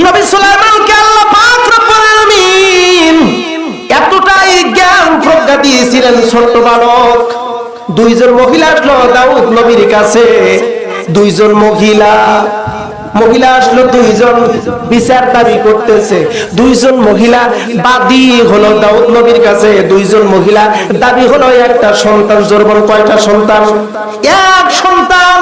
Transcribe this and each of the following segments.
নবী সুলাইমানকে আল্লাহ পাক রব্বুল আলামিন এতটাই জ্ঞান প্রজ্ঞা দিয়েছিলেন ছোট্ট বালক। দুইজন মহিলা আসলো, দাউদ নবীর কাছে। দুইজন মহিলা। মহিলা আসলো, দুইজন বিচার দাবি করতেছে। দুইজন মহিলা বাদী হলো দাউদ নবীর কাছে। দুইজন মহিলা দাবি হলো, একটা সন্তান জোরবন কয়টা সন্তান? এক সন্তান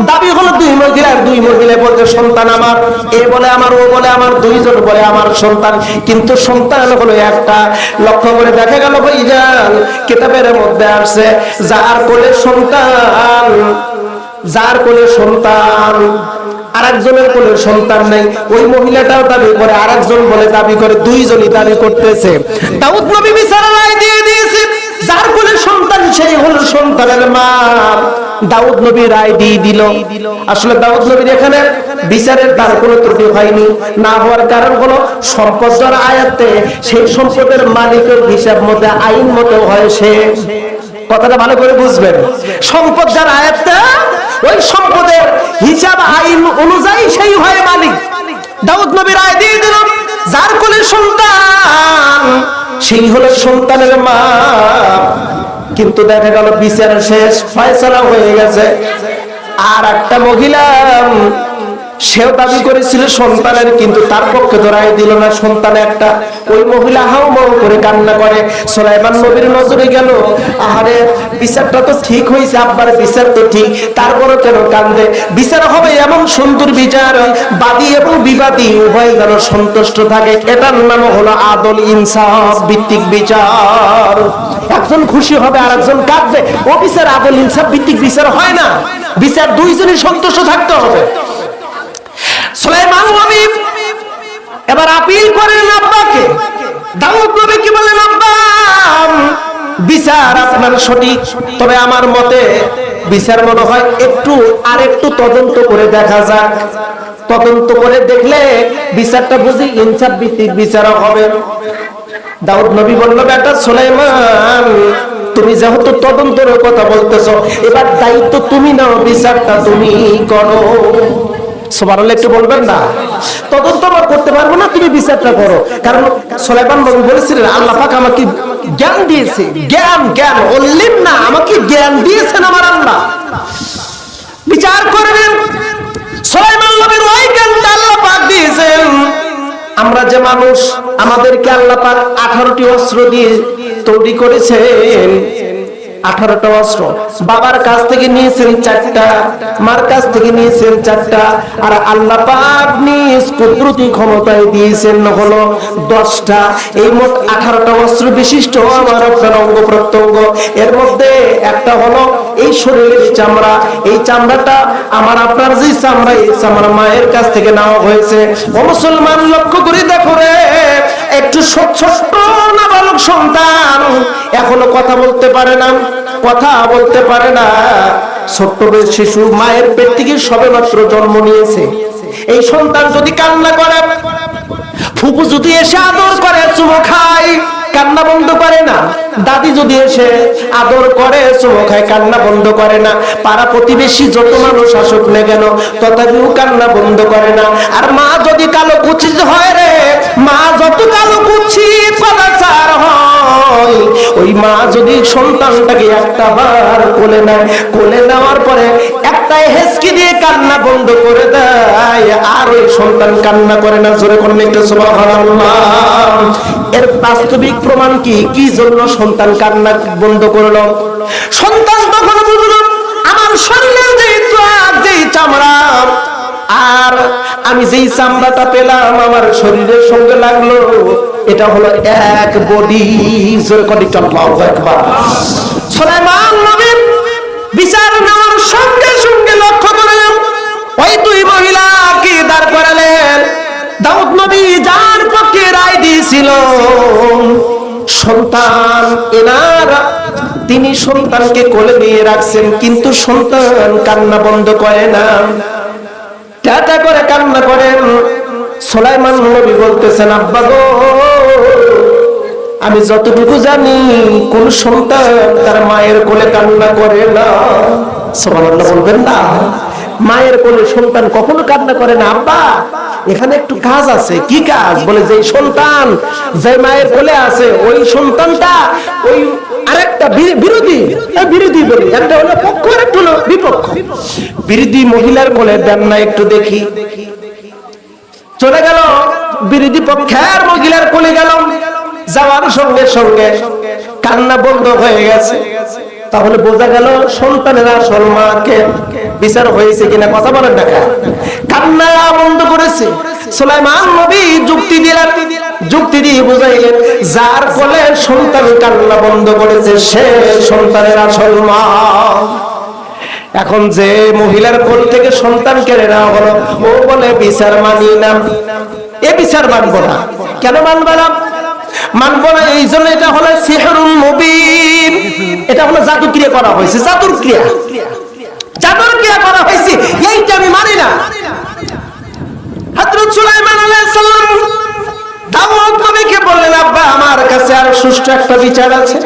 দাবি হলো দুই মহিলার দুই মহিলা বলতে সন্তান আমার। এ বলে আমার, ও বলে আমার, দুইজন বলে আমার সন্তান। কিন্তু সন্তান হলো একটা। লক্ষ্য করে দেখা গেল ভাইজান, কিতাবের মধ্যে আসছে, যার কোলে সন্তান, যার কোলে সন্তান, আরেকজনের কোলে সন্তান নাই। ওই মহিলাটাও দাবি করে, আরেকজন বলে দাবি করে, দুইজনই দাবি করতেছে। দাউদ নবী বিচার রায় দিয়ে দিয়েছে যার কোলে সন্তান, সেই হলো সন্তানের মা। দাউদ নবী রায় দিয়ে দিল। আসলে দাউদ নবীর এখানে বিচারের তার কোনো ত্রুটি হয়নি। না হওয়ার কারণ হলো সম্পদ যার আয়াতে, সেই সম্পদের মালিকের হিসাব মতে, আইন মতো হয় সে। কথাটা ভালো করে বুঝবেন। সম্পদ যার আয়াতটা ওই সম্পদের হিসাব আইন অনুযায়ী সেই হয় মালিক। দাউদ নবী রায় দিয়ে দিল, যার সন্তান সেই হলো সন্তানের মা। কিন্তু দেখা গেল বিচার শেষ ফয়সলা হয়ে গেছে। আর একটা মহিলা সেও দাবি করেছিল সন্তানের, কিন্তু তার পক্ষে তো রায় দিল না। সন্তান একটা, ওই মহিলা হাও মাও করে কান্না করে। সোলাইমান নবীর নজরে গেল, আহারে, বিচারটা তো ঠিক হয়েছে, আব্বার বিচার তো ঠিক। তারপরও কেন কান্দে? বিচার হবে এমন সুন্দর বিচার, বাদী এবং বিবাদী, উভয় যেন সন্তুষ্ট থাকে। এটার নাম হলো আদল ইনসাফ ভিত্তিক বিচার। একজন খুশি হবে আর একজন কাঁদবে। ও বিচার আদল ইনসাফ ভিত্তিক বিচার হয় না। বিচার দুইজনই সন্তুষ্ট থাকতে হবে। সুলাইমান এবার আপিল করেন আব্বাকে। দাউদ নবী কি বলেন আব্বা, বিচার আপনার সঠিক, তবে আমার মতে বিচার মনে হয় একটু আর একটু তদন্ত করে দেখা যাক। তদন্ত করে দেখলে বিচারটা বুঝি ইনসাফ ভিত্তিক বিচার হবে। দাউদ নবী বলল, বেটা সুলাইমান, তুমি যেহেতু তদন্তের কথা বলতেছো, এবার দায়িত্ব তুমি নাও, বিচারটা তুমি করো। একটু বলবেন না? তদন্ত আমার করতে পারব না, তুমি করো। কারণ বলেছিলেন আমাকে জ্ঞান দিয়েছে। জ্ঞান জ্ঞান না, আমাকে জ্ঞান দিয়েছেন আমার আল্লাহ। বিচার করবেন। ওই আমরা যে মানুষ, আমাদেরকে আল্লাহ পাক আঠারোটি অস্ত্র দিয়ে তৈরি করেছেন। আঠারোটা অস্ত্র। বাবার কাছ থেকে নিয়েছেন চারটা, মার কাছ থেকে নিয়েছেন চারটা, আর আল্লাহ পাক নিজ ক্ষমতায় দিয়েছেন হলো দশটা। এই মোট আঠারোটা অস্ত্র বিশিষ্ট আমার আপনার অঙ্গ প্রত্যঙ্গ। এর মধ্যে একটা হলো এই শরীরের চামড়া। এই চামড়াটা আমার আপনার যে চামড়া, এই চামড়া মায়ের কাছ থেকে নেওয়া হয়েছে। মুসলমান লক্ষ্য করে দেখো রে। একটু ছোট্ট নাবালক সন্তান। এখনও কথা বলতে পারে না, কথা বলতে পারে না। ছোট্ট শিশু, মায়ের পেট থেকে সবে মাত্র জন্ম নিয়েছে। এই সন্তান যদি কান্না করে, ফুপু যদি এসে আদর করে, চুমো খায় কান্না বন্ধ করে না। দাদি যদি এসে আদর করে চুমো খায় কান্না বন্ধ করে না, পাড়া প্রতিবেশী যত মানুষ আসুক না কেন, তথাপিও কান্না বন্ধ করে না। আর মা যদি কালো কুচি হয় রে, মা যত কালো কুচি পদাচার হয়, ওই মা যদি সন্তানটাকে একটা বার কোলে নেয়, কোলে নেওয়ার পরে একটা হেসকি দিয়ে কান্না বন্ধ করে দেয়। আর ওই সন্তান কান্না করে না, জোরে সুবহানাল্লাহ। এর বাস্তবিক প্রমাণ কি? কি জন্য সন্তান কান্না বন্ধ করল? সন্তান তখন আমার শরীরে যে ত্বক যে চামড়া, আর আমি যেই চামড়াটা পেলাম, আমার শরীরের সঙ্গে লাগল, এটা হলো এক বডি। জোরে করে একটু, আল্লাহু বিচার নেওয়ার সঙ্গে সঙ্গে লক্ষ্য করলেন, ওই দুই মহিলা কি দাঁড় করালেন? দাউদ নবী যার পক্ষে রায় দিয়েছিল। সন্তান এনারা, তিনি সন্তানকে কোলে নিয়ে রাখছেন, কিন্তু সন্তান কান্না বন্ধ করে না। টাটা করে কান্না করেন। সোলাইমান নবী বলতেছেন, আব্বা গো আমি যতটুকু জানি কোন সন্তান তার মায়ের কোলে কান্না করে না। সুবহানাল্লাহ বলবেন না। মায়ের কোলে সন্তান কখনো কান্না করে না আব্বা। এখানে একটু কাজ আছে। কি কাজ? বলে যে সন্তান যে মায়ের কোলে আছে ওই সন্তানটা ওই আরেকটা বিরোধী। হ্যাঁ, বিরোধী বলি। একটা হলো পক্ষ একটা হলো বিপক্ষ। বিরোধী মহিলার কোলে দেন না একটু দেখি। চলে গেল বিরোধী পক্ষের মহিলার কোলে গেল। যাওয়ার সঙ্গে সঙ্গে কান্না বন্ধ হয়ে গেছে। তাহলে বোঝা গেল সন্তানের আসল মাকে বিচার হয়েছে কিনা কথা বলেন দেখা কান্না বন্ধ করেছে। সুলাইমান নবী যুক্তি দিলেন। যুক্তি দিয়ে বুঝাইলেন, যার কোলে সন্তান কান্না বন্ধ করেছে, সে সন্তানের আসল মা এখন যে মহিলার কোল থেকে সন্তান কেড়ে নেওয়া হলো, ও বলে, বিচার মানি না। এ বিচার মানবো না। কেন মানবো না? এই জন্য এটা হলো মুবিন। এটা হলো জাদু ক্রিয়া করা হয়েছে ক্রিয়া। ক্রিয়া করা হয়েছে, এইটা আমি মানি না। হযরত সুলাইমান আলাইহিস সালাম নবীকে বললেন, আব্বা, আমার কাছে আর সুষ্ঠু একটা বিচার আছে।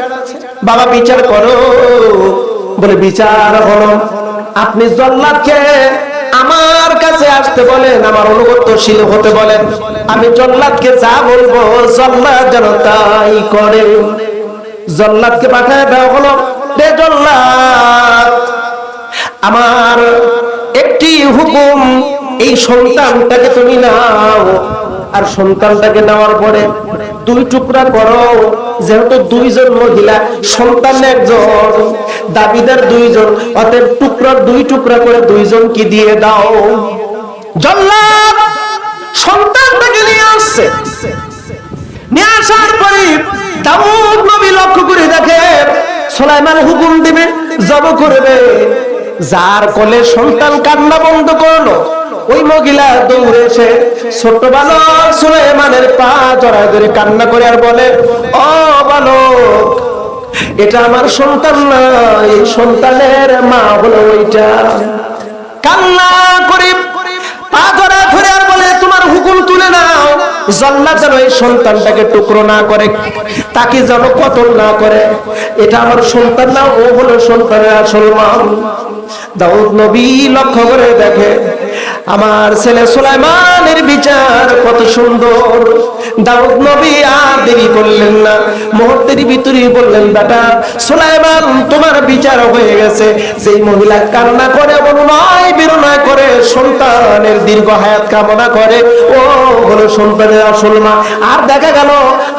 বাবা, বিচার করো। বলে, বিচার হলো, আপনি জল্লাদকে আমার কাছে আসতে বলেন, আমার অনুগতশীল হতে বলেন। আমি জল্লাদকে যা বলব, জল্লাদ যেন তাই করে। জল্লাদকে পাঠায় দেওয়া হলো রে জল্লাদ, আমার একটি হুকুম, এই সন্তানটাকে তুমি নাও আর সন্তানটাকে নেওয়ার পরে দুই টুকরা করো। যেহেতু দুইজন মহিলা, সন্তান একজন, দাবিদার দুইজন, অতএব টুকরা, দুই টুকরা করে দুইজন কি দিয়ে দাও। জল্লাদ! সন্তানটাকে নিয়ে আসছে। নিয়ে আসার পরে নবী লক্ষ্য করে দেখে, সোলাইমান হুকুম দিবে, জব করবে। যার কোলে সন্তান কান্না বন্ধ করল। ওই মহিলা দৌড়ে এসে ছোট বালক সুলাইমানের পা জড়ায় ধরে কান্না করে আর বলে, ও বালক, এটা আমার সন্তান না, এই সন্তানের মা হলো ওইটা। কান্না করে পা ধরা ধরে আর বলে, তোমার হুকুম তুলে নাও জল্লাদ যেন এই সন্তানটাকে টুকরো না করে, তাকে যেন কতল না করে। এটা আমার সন্তান না, ও হলো সন্তানের আসল মা। দাউদ নবী লক্ষ্য করে দেখে আমার ছেলে সুলাইমানের বিচার কত সুন্দর। দাউদ নবী আর দেরি করলেন না। মুহূর্তের ভিতরে বললেন, বেটা, সুলাইমান, তোমার বিচার হয়ে গেছে। সেই মহিলা কান্না করে অনুনয় বিরনয় করে, সন্তানের দীর্ঘ হায়াত কামনা করে, ও হলো সন্তানের আসল মা। আর দেখা গেল,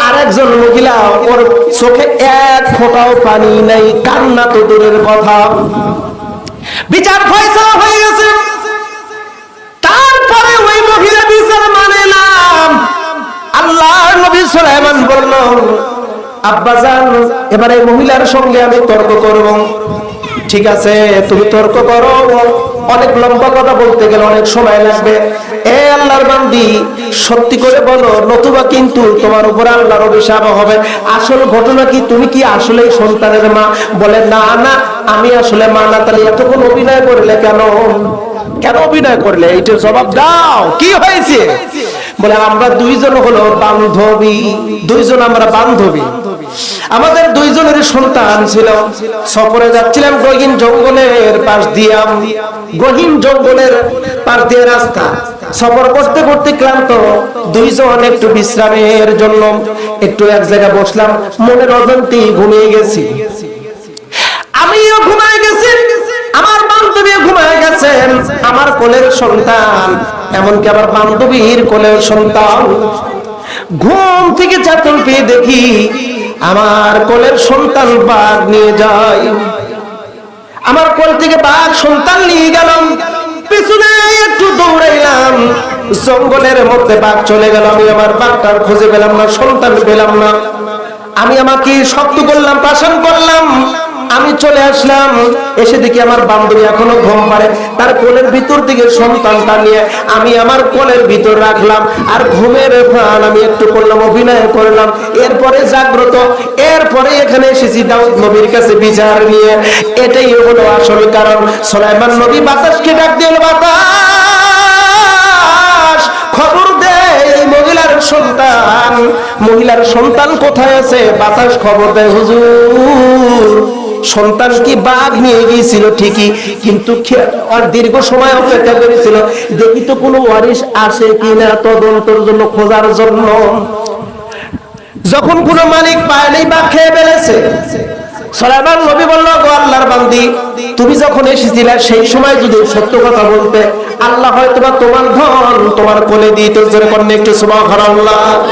আরেকজন মহিলা ওর চোখে এক ফোঁটাও পানি নাই। কান্না তো দূরের কথা। বিচার ফয়সালা হয়ে গেছে। সত্যি করে বলো, নতুবা কিন্তু তোমার উপর আল্লাহর অভিশাপ হবে। আসল ঘটনা কি? তুমি কি আসলে সন্তানের মা? বলে, না না, আমি আসলে মা না। তাহলে এতক্ষণ অভিনয় করলে কেন? কেন অভিনয় করলে? এইটার জবাব দাও। কি হয়েছে? বলে আমরা দুইজন হলো বান্ধবী। দুইজন আমরা বান্ধবী। আমাদের দুইজনের সন্তান ছিল। সফরে যাচ্ছিলাম গহীন জঙ্গলের পাশ দিয়ে। গহীন জঙ্গলের পাশ দিয়ে রাস্তা। সফর করতে করতে ক্লান্ত। দুইজন একটু বিশ্রামের জন্য একটু এক জায়গায় বসলাম। মনের অজান্তেই ঘুমিয়ে গেছি। বান্ধবী ঘুমায় গেছেন, আমার কোলের সন্তান, এমনকি আমার বান্ধবীর কোলের সন্তান। ঘুম থেকে পেয়ে দেখি, আমার কোলের সন্তান বাঘ নিয়ে যায়। আমার কোল থেকে বাঘ সন্তান নিয়ে গেলাম একটু দৌড়াইলাম, জঙ্গলের মধ্যে বাঘ চলে গেল। আমি আমার বাঘটার খুঁজে পেলাম না, সন্তান পেলাম না। আমি আমাকে শক্ত করলাম পাশান করলাম। আমি চলে আসলাম, এসে দেখি আমার বান্ধবী এখনও ঘুম পারে তার কোলের ভিতর দিকে সন্তানটা নিয়ে আমি আমার কোলের ভিতর রাখলাম আর ঘুমের প্রাণ আমি একটু করলাম, অভিনয় করলাম। এরপরে জাগ্রত, এরপরে এখানে এসেছি দাউদ নবীর কাছে বিচার নিয়ে। এটাই হলো আসল কারণ। সোলাইমান নবী বাতাসকে ডাক দিল, বাতাস, খবর দে এই মহিলার সন্তান। মহিলার সন্তান কোথায় আছে? বাতাস খবর দেয় হুজুর। সন্তান কি বাঘ নিয়ে গিয়েছিল? ঠিকই। কিন্তু আর দীর্ঘ সময় অপেক্ষা করেছিল। দেখি তো কোনো ওয়ারিশ আসে কিনা তদন্তের জন্য খোঁজার জন্য। যখন কোনো মালিক পায় নাই বা খেয়ে ফেলেছে। তুমি যখন এসেছিলে, সেই সময় যদি সত্য কথা বলতে, আল্লাহ হয়তো তোমার ধন তোমার কোলে দিত। করেন একটু সুবহানাল্লাহ।